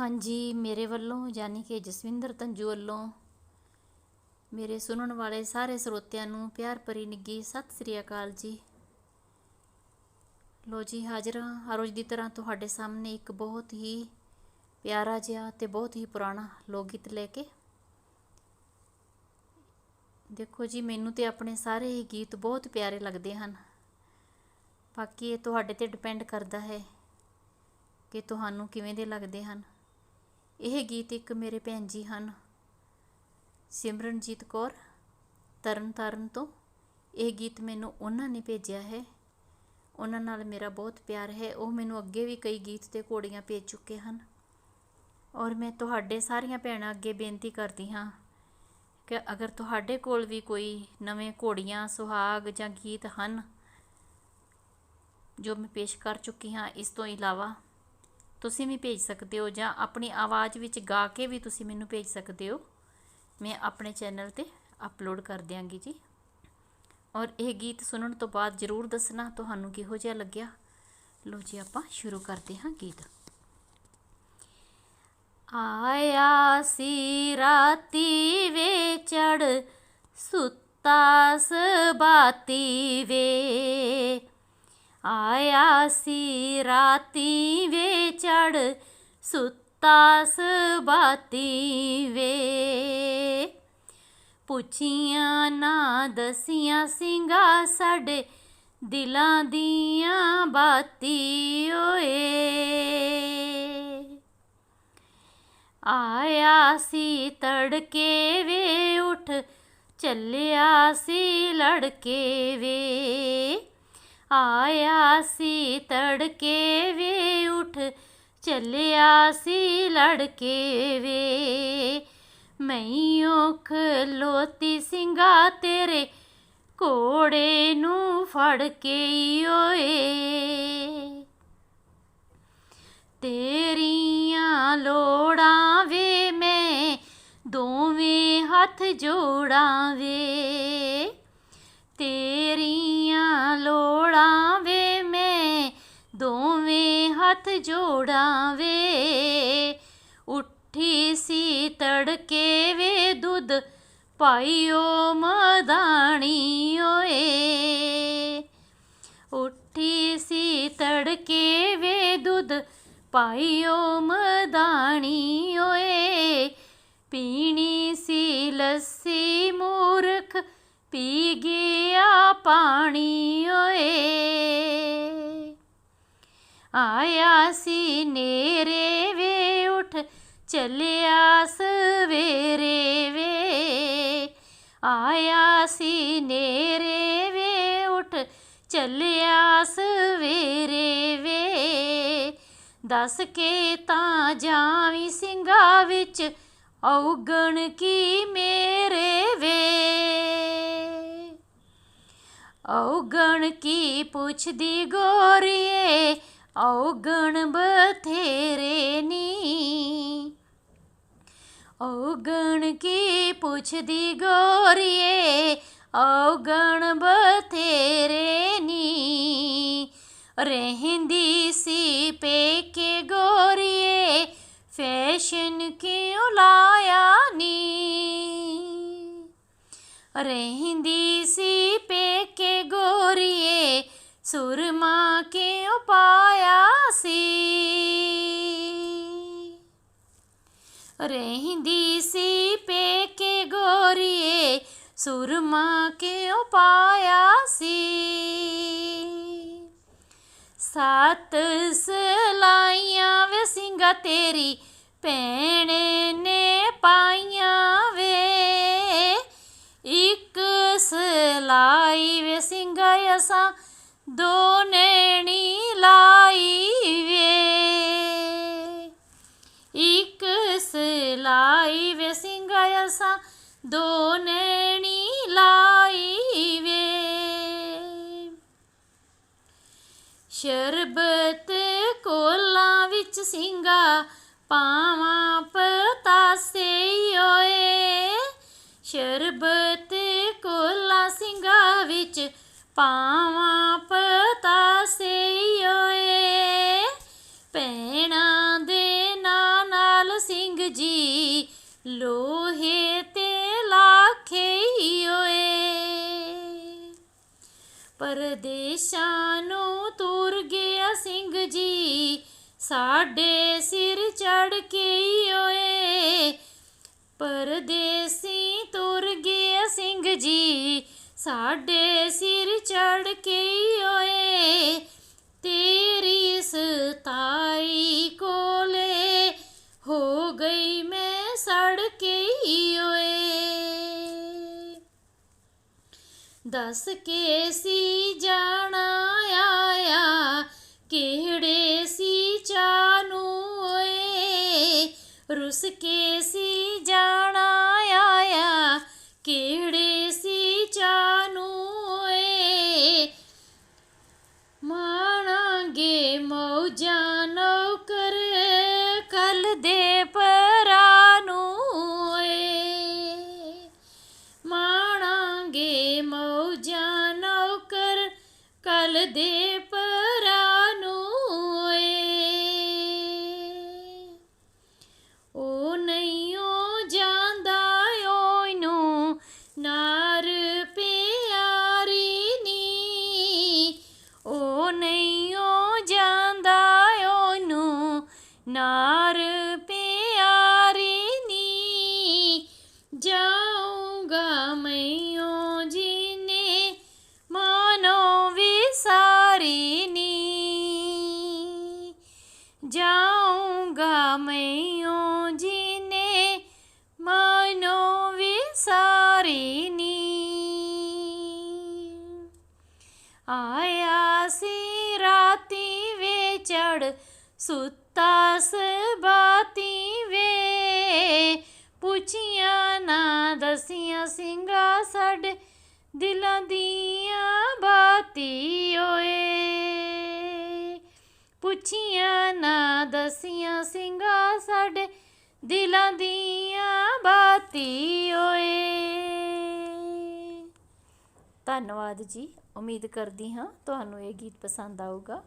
ਹਾਂਜੀ, ਮੇਰੇ ਵੱਲੋਂ ਯਾਨੀ ਕਿ ਜਸਵਿੰਦਰ ਤੰਜੂ ਵੱਲੋਂ ਮੇਰੇ ਸੁਣਨ ਵਾਲੇ ਸਾਰੇ ਸਰੋਤਿਆਂ ਨੂੰ ਪਿਆਰ ਭਰੀ ਨਿੱਘੀ ਸਤਿ ਸ੍ਰੀ ਅਕਾਲ ਜੀ। ਲੋ ਜੀ, ਹਾਜ਼ਰ ਹਾਂ ਹਰ ਰੋਜ਼ ਦੀ ਤਰ੍ਹਾਂ ਤੁਹਾਡੇ ਸਾਹਮਣੇ ਇੱਕ ਬਹੁਤ ਹੀ ਪਿਆਰਾ ਜਿਹਾ ਤੇ ਬਹੁਤ ਹੀ ਪੁਰਾਣਾ ਲੋਕ ਗੀਤ ਲੈ ਕੇ। ਦੇਖੋ ਜੀ, ਮੈਨੂੰ ਤੇ ਆਪਣੇ ਸਾਰੇ ਹੀ ਗੀਤ ਬਹੁਤ ਪਿਆਰੇ ਲੱਗਦੇ ਹਨ। ਬਾਕੀ ਇਹ ਤੁਹਾਡੇ ਤੇ ਡਿਪੈਂਡ ਕਰਦਾ ਹੈ ਕਿ ਤੁਹਾਨੂੰ ਕਿਵੇਂ ਦੇ ਲੱਗਦੇ ਹਨ। ਇਹ ਗੀਤ ਇੱਕ ਮੇਰੇ ਭੈਣ ਜੀ ਹਨ। ਸਿਮਰਨਜੀਤ ਕੌਰ ਤਰਨ ਤਾਰਨ ਤੋਂ। ਇਹ ਗੀਤ ਮੈਨੂੰ ਉਹਨਾਂ ਨੇ ਭੇਜਿਆ ਹੈ। ਉਹਨਾਂ ਨਾਲ ਮੇਰਾ ਬਹੁਤ ਪਿਆਰ ਹੈ। ਉਹ ਮੈਨੂੰ ਅੱਗੇ ਵੀ ਕਈ ਗੀਤ ਤੇ ਘੋੜੀਆਂ ਭੇਜ ਚੁੱਕੇ ਹਨ। ਔਰ ਮੈਂ ਤੁਹਾਡੇ ਸਾਰੀਆਂ ਭੈਣਾਂ ਅੱਗੇ ਬੇਨਤੀ ਕਰਦੀ ਹਾਂ ਕਿ ਅਗਰ ਤੁਹਾਡੇ ਕੋਲ ਵੀ ਕੋਈ ਨਵੇਂ ਘੋੜੀਆਂ, ਸੁਹਾਗ ਜਾਂ ਗੀਤ ਹਨ ਜੋ ਮੈਂ ਪੇਸ਼ ਕਰ ਚੁੱਕੀ ਹਾਂ, ਇਸ ਤੋਂ ਇਲਾਵਾ ਤੁਸੀਂ ਵੀ ਭੇਜ ਸਕਦੇ ਹੋ ਜਾਂ ਆਪਣੀ ਆਵਾਜ਼ ਵਿੱਚ ਗਾ ਕੇ ਵੀ ਤੁਸੀਂ ਮੈਨੂੰ ਭੇਜ ਸਕਦੇ ਹੋ। ਮੈਂ ਆਪਣੇ ਚੈਨਲ ਤੇ ਅਪਲੋਡ ਕਰ ਦਿਆਂਗੀ ਜੀ। ਔਰ ਇਹ ਗੀਤ ਸੁਣਨ ਤੋਂ ਬਾਅਦ ਜ਼ਰੂਰ ਦੱਸਣਾ ਤੁਹਾਨੂੰ ਕਿਹੋ ਜਿਹਾ ਲੱਗਿਆ। ਲੋ ਜੀ ਆਪਾਂ ਸ਼ੁਰੂ ਕਰਦੇ ਹਾਂ ਗੀਤ। ਆਇਆ ਸੀ ਰਾਤੀ ਵੇ ਚੜ ਸੁੱਤਾ ਸਬਾਤੀ ਵੇ। ਆਇਆ ਸੀ ਰਾਤੀ ਵੇ ਚੜ, ਸੁੱਤਾ ਸਬਾਤੀ ਵੇ। ਪੁੱਛੀਆਂ ਨਾ, ਦਸੀਆਂ ਸਿੰਘਾ ਸਾਡੇ ਦਿਲਾਂ ਦੀਆਂ ਬਾਤੀ ਓਏ। ਆਇਆ ਸੀ ਤੜਕੇ ਵੇ ਉਠ, ਚੱਲਿਆ ਸੀ ਲੜਕੇ ਵੇ। ਆਇਆ ਸੀ ਤੜਕੇ ਵੇ ਉਠ, ਚੱਲਿਆ ਸੀ ਲੜਕੇ ਵੇ। ਮੈਂ ਖਲੋਤੀ ਸਿੰਘਾ ਤੇਰੇ ਕੋੜੇ ਨੂੰ ਫੜ ਕੇ ਓਏ। ਤੇਰੀਆਂ ਲੋੜਾਂ ਵੇ ਮੈਂ ਦੋਵੇਂ ਹੱਥ ਜੋੜਾਂ ਵੇ। ਤੇਰੀਆਂ ਲੋੜਾਂ ਵੇ ਮੈਂ ਦੋਵੇਂ ਹੱਥ ਜੋੜਾਂ ਵੇ ਉੱਠੀ ਸੀ ਤੜਕੇ ਵੇ ਦੁੱਧ, ਪਾਈਓ ਮਦਾਣੀ ਓਏ। ਉੱਠੀ ਸੀ ਤੜਕੇ ਵੇ ਦੁੱਧ, ਪਾਈਓ ਮਦਾਣੀ ਓਏ। ਪੀਣੀ ਸੀ ਲੱਸੀ ਮੂਰਖ, ਪੀ ਗਿਆ ਪਾਣੀ ਓਏ। ਆਇਆ ਸੀ ਨੇਰੇ ਵੇ, ਉਠ ਚੱਲਿਆ ਸਵੇਰੇ ਵੇ। ਆਇਆ ਸੀ ਨੇਰੇ ਵੇ, ਉਠ ਚੱਲਿਆ ਸਵੇਰੇ ਵੇ। ਦੱਸ ਕੇ ਤਾਂ ਜਾਵੀ ਸਿੰਘਾ ਵਿੱਚ, ਔਗਣ ਕੀ ਮੇਰੇ ਵੇ। ਔਗਣ ਕੀ ਪੁੱਛਦੀ ਗੋਰੀਏ? ਔਗਣ ਬਥੇਰੇ ਨੀ। ਔਗਣ ਕੀ ਪੁੱਛਦੀ ਗੋਰੀਏ? ਔਗਣ ਬਥੇਰੇ ਨੀ। ਰਹਿੰਦੀ ਸੀ ਪੇਕੇ ਗੋਰੀਏ, ਫੈਸ਼ਨ ਕਿਉਂ ਲਾਇਆ ਨੀ? ਰਹਿੰਦੀ ਸੀ ਪੇਕੇ ਗੋਰੀਏ ਸੁਰਮਾ ਕਿਉਂ ਪਾਇਆ ਸੀ? ਰਹਿੰਦੀ ਸੀ ਪੇਕੇ ਗੋਰੀਏ ਸੁਰਮਾ ਕਿਉਂ ਪਾਇਆ ਸੀ? ਸੱਤ ਸਲਾਈਆਂ ਵੇ ਸਿੰਘਾ ਤੇਰੀ, ਭੈਣੇ ਨੇ ਪਾਈਆਂ ਵੇ। ਸਲਾਈ ਵੇ ਸਿੰਘਾ ਅਸਾਂ ਦੋ ਨੈਣੀ ਲਾਈ ਵੇ। ਇੱਕ ਸਲਾਈ ਵੇ ਸਿੰਘਾ ਅਸਾਂ ਦੋ ਨੈਣੀ ਲਾਈ ਵੇ। ਸ਼ਰਬਤ ਕੋਲਾਂ ਵਿੱਚ ਸਿੰਘਾ ਪਾਵਾਂ ਪਤਾਸੇ ਓਏ। ਸ਼ਰਬਤ ਕੋਲਾ ਵਿੱਚ ਪਾਵਾਂ ਪਤਾਸੇ ਓਏ। ਭੈਣਾਂ ਦੇ ਨਾਂ ਨਾਲ ਲੋਹੇ ਤੇ ਲਾਖੇ ਓਏ। ਪਰਦੇਸਾਂ ਨੂੰ ਤੁਰ ਗਿਆ ਸਿੰਘ ਜੀ, ਸਾਡੇ ਸਿਰ ਚੜ ਕੇ ਓਏ। ਪਰਦੇਸੀ ਤੁਰ ਗਿਆ ਸਿੰਘ ਜੀ ਸਾਡੇ ਸਿਰ ਚੜ ਕੇ ਓਏ, ਤੇਰੀ ਸਤਾਈ ਕੋਲੇ ਹੋ ਗਈ ਮੈਂ ਸੜ ਕੇ ਓਏ। ਦੱਸ ਕੇ ਸੀ ਜਾਣਾ ਆਇਆ, ਕਿਹੜੇ ਸੀ ਚਾਨੂੰ ਓਏ? ਰੁਸ ਕੇ ਸੀ ਜਾਣਾ ਆਇਆ, ਕਿਹੜੇ ਕੱਲ ਦੇ ਸੁੱਤਾ ਸਬਾਤੀ ਵੇ। ਪੁੱਛੀਆਂ ਨਾ, ਦਸੀਆਂ ਸਿੰਘਾ ਸਾਡੇ ਦਿਲਾਂ ਦੀਆਂ ਬਾਤੀ ਓਏ। ਪੁੱਛੀਆਂ ਨਾ, ਦਸੀਆਂ ਸਿੰਘਾ ਸਾਡੇ ਦਿਲਾਂ ਦੀਆਂ ਬਾਤੀ ਓਏ। ਧੰਨਵਾਦ ਜੀ, ਉਮੀਦ ਕਰਦੀ ਹਾਂ ਤੁਹਾਨੂੰ ਇਹ ਗੀਤ ਪਸੰਦ ਆਊਗਾ।